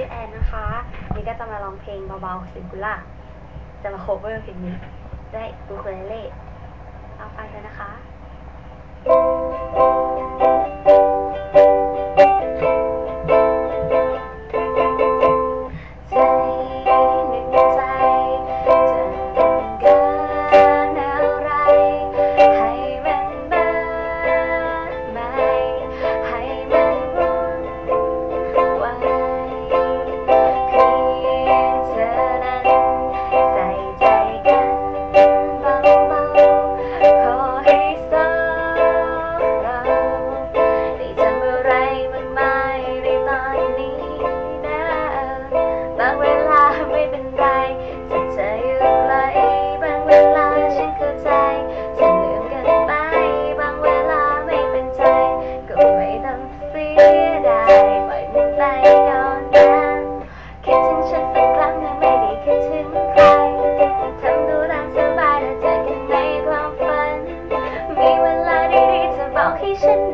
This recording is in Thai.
ชื่อแอนนะคะ นี่ก็จะมาร้องเพลงเบาๆซิงคูล่าจะมาโคเวอร์เพลงนี้ได้อูคูเลเล่เอาฟังกันนะคะ listen